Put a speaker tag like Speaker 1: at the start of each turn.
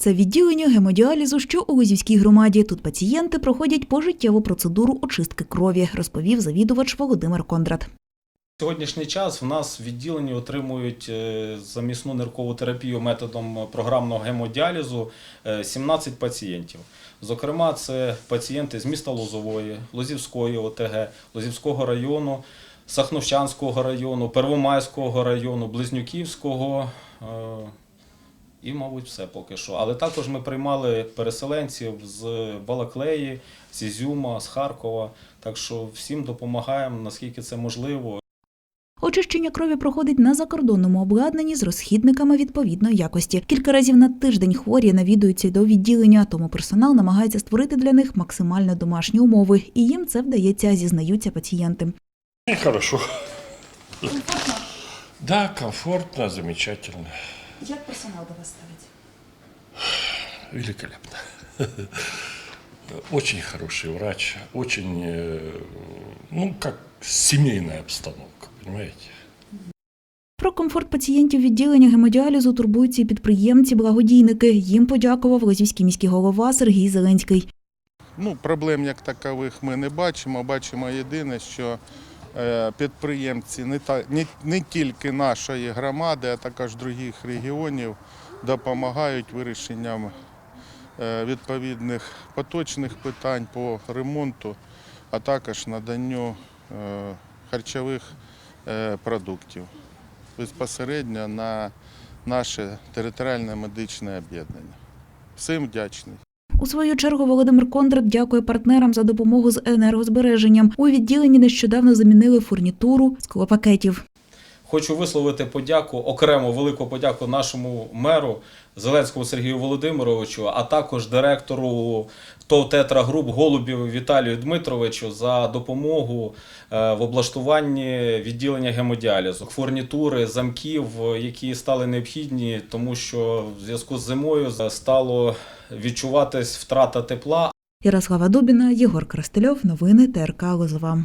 Speaker 1: Це відділення гемодіалізу, що у Лозівській громаді. Тут пацієнти проходять пожиттєву процедуру очистки крові, розповів завідувач Володимир Кондрат.
Speaker 2: Сьогоднішній час в нас в відділенні отримують е, замісну ниркову терапію методом програмного гемодіалізу е, 17 пацієнтів. Зокрема, це пацієнти з міста Лозової, Лозівської ОТГ, Лозівського району, Сахновщанського району, Первомайського району, Близнюківського. І, мабуть, все поки що. Але також ми приймали переселенців з Балаклеї, з Ізюма, з Харкова. Так що всім допомагаємо, наскільки це можливо.
Speaker 1: Очищення крові проходить на закордонному обладнанні з розхідниками відповідної якості. Кілька разів на тиждень хворі навідуються до відділення, тому персонал намагається створити для них максимально домашні умови, і їм це вдається, зізнаються пацієнти.
Speaker 3: Хорошо. Да, комфортно, замечательно,
Speaker 1: Як персонал до вас ставиться?
Speaker 3: великолепно. Очень хороший врач, очень, э, ну, как семейная обстановка, понимаете?
Speaker 1: Про комфорт пацієнтів відділення гемодіалізу турбуються і підприємці-благодійники. Їм подякував Лозівський міський голова Сергій Зеленський.
Speaker 4: Ну, проблем як такових ми не бачимо. Бачимо єдине, що підприємці не, та, не, не тільки нашої громади, а також других регіонів допомагають вирішенням е, відповідних поточних питань по ремонту, а також наданню е, харчових е, продуктів безпосередньо на наше територіальне медичне об'єднання. Всім вдячний.
Speaker 1: У свою чергу Володимир Кондрат дякує партнерам за допомогу з енергозбереженням. У відділенні нещодавно замінили фурнітуру склопакетів.
Speaker 2: Хочу висловити подяку, окремо велику подяку нашому меру Зеленському Сергію Володимировичу, а також директору ТОВ Тетра Груп Голубів Віталію Дмитровичу за допомогу е, в облаштуванні відділення гемодіалізу, фурнітури, замків, які стали необхідні, тому що в зв'язку з зимою стало відчуватись втрата тепла,
Speaker 1: Ярослава Дубіна, Єгор Крастельов. Новини ТРК Лозова.